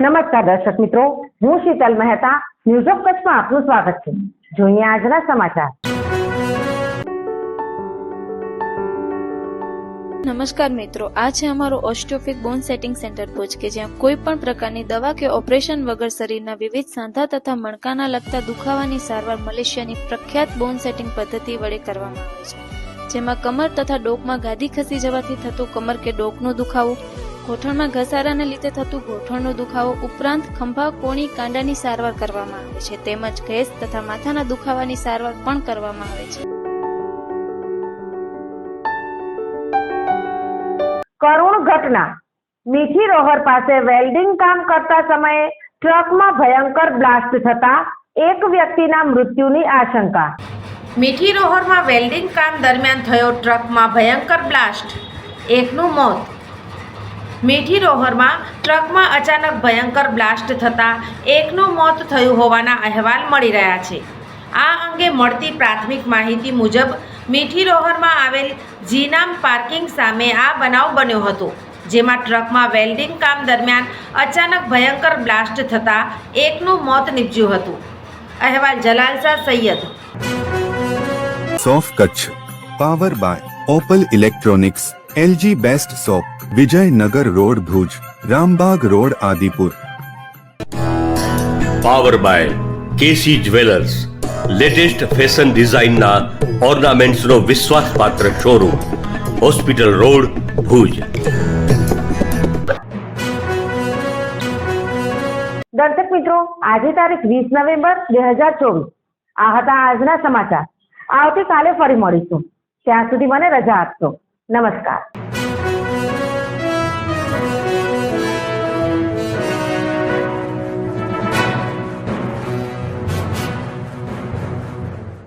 નમસ્કાર દર્શક મિત્રો, હું શીતલ મહેતા ન્યૂઝ ઓફ કચ્છમાં આપનું સ્વાગત છે. જોઈએ આજના સમાચાર. નમસ્કાર મિત્રો, આ છે અમારું osteopathic bone setting centre Bhuj કે જ્યાં કોઈ પણ પ્રકારની દવા કે ઓપરેશન વગર શરીરના વિવિધ સાંધા તથા મણકાના લગતા દુખાવાની સારવાર મલેશિયાની પ્રખ્યાત બોન સેટિંગ પદ્ધતિ વડે કરવામાં આવે છે. જેમાં કમર તથા ડોકમાં ગાદી ખસી જવાથી થતું કમર કે ડોકનો દુખાવો ગોઠણમાં ઘસારાને લીધે થતું ગોઠણનો દુખાવો ઉપરાંત ખંભા કોણી કાંડાની સારવાર કરવામાં આવે છે. તેમજ ગેસ તથા માથાના દુખાવાની સારવાર પણ કરવામાં આવે છે. કરુણ ઘટના. મીઠી રોહર પાસે વેલ્ડિંગ કામ કરતા સમયે ટ્રકમાં ભયંકર બ્લાસ્ટ થતા એક વ્યક્તિના મૃત્યુની આશંકા. મીઠી રોહરમાં વેલ્ડિંગ કામ દરમિયાન થયો ટ્રકમાં ભયંકર બ્લાસ્ટ. એકનું મોત. મીઠી રોહરમાં ટ્રકમાં અચાનક ભયંકર બ્લાસ્ટ થતાં એકનું મોત થયું હોવાના અહેવાલ મળી રહ્યા છે. આ અંગે મળતી પ્રાથમિક માહિતી મુજબ મીઠી રોહરમાં આવેલ જીનામ પાર્કિંગ સામે આ બનાવ બન્યો હતો, જેમાં ટ્રકમાં વેલ્ડિંગ કામ દરમિયાન અચાનક ભયંકર બ્લાસ્ટ થતાં એકનું મોત નીપજ્યું હતું. અહેવાલ Jalalsa Saiyad. સોફ Kutch, power by Opal electronics. LG best shop Vijaynagar road Bhuj Rambag road Adipur power by KC jewellers latest fashion ડિઝાઇનના ઓર્નામેન્ટ્સનો વિશ્વાસપાત્ર શોરૂમ હોસ્પિટલ રોડ ભુજ દર્શક મિત્રો આજે તારીખ વીસ નવેમ્બર બે હજાર ચોવીસ. આ હતા આજના સમાચાર. આવતીકાલે ફરી મળીશું. ત્યાં સુધી મને રજા આપશો. નમસ્કાર.